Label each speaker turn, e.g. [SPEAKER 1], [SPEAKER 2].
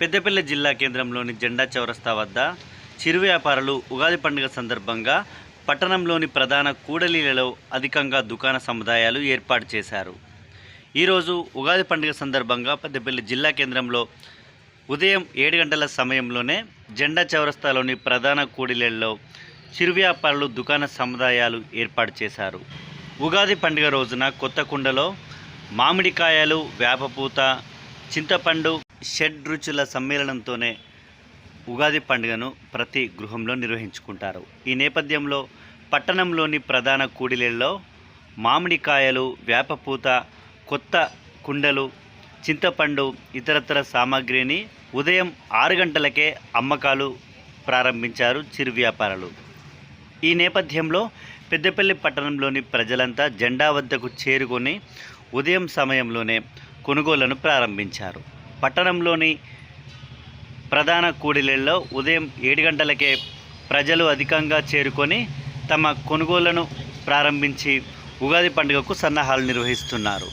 [SPEAKER 1] పెద్దపల్లి జిల్లా కేంద్రంలోని జెండా చౌరస్తా వద్ద చిరు వ్యాపారులు ఉగాది పండుగ సందర్భంగా పట్టణంలోని ప్రధాన కూడలీలలో అధికంగా దుకాణ సముదాయాలు ఏర్పాటు చేశారు. ఈరోజు ఉగాది పండుగ సందర్భంగా పెద్దపల్లి జిల్లా కేంద్రంలో ఉదయం ఏడు గంటల సమయంలోనే జెండా చౌరస్తాలోని ప్రధాన కూడలీలలో చిరు వ్యాపారులు దుకాణ సముదాయాలు ఏర్పాటు చేశారు. ఉగాది పండుగ రోజున కొత్త కుండలో మామిడికాయలు వేపపూత చింతపండు షడ్ రుచుల సమ్మేళనంతోనే ఉగాది పండుగను ప్రతి గృహంలో నిర్వహించుకుంటారు. ఈ నేపథ్యంలో పట్టణంలోని ప్రధాన కూడిలల్లో మామిడికాయలు వేపపూత కొత్త కుండలు చింతపండు ఇతరతర సామాగ్రిని ఉదయం ఆరు గంటలకే అమ్మకాలు ప్రారంభించారు చిరు వ్యాపారులు. ఈ నేపథ్యంలో పెద్దపల్లి పట్టణంలోని ప్రజలంతా జెండా వద్దకు చేరుకొని ఉదయం సమయంలోనే కొనుగోళ్ళను ప్రారంభించారు. పట్టణంలోని ప్రధాన కూడిలల్లో ఉదయం ఏడు గంటలకే ప్రజలు అధికంగా చేరుకొని తమ కొనుగోళ్ళను ప్రారంభించి ఉగాది పండుగకు సన్నాహాలు నిర్వహిస్తున్నారు.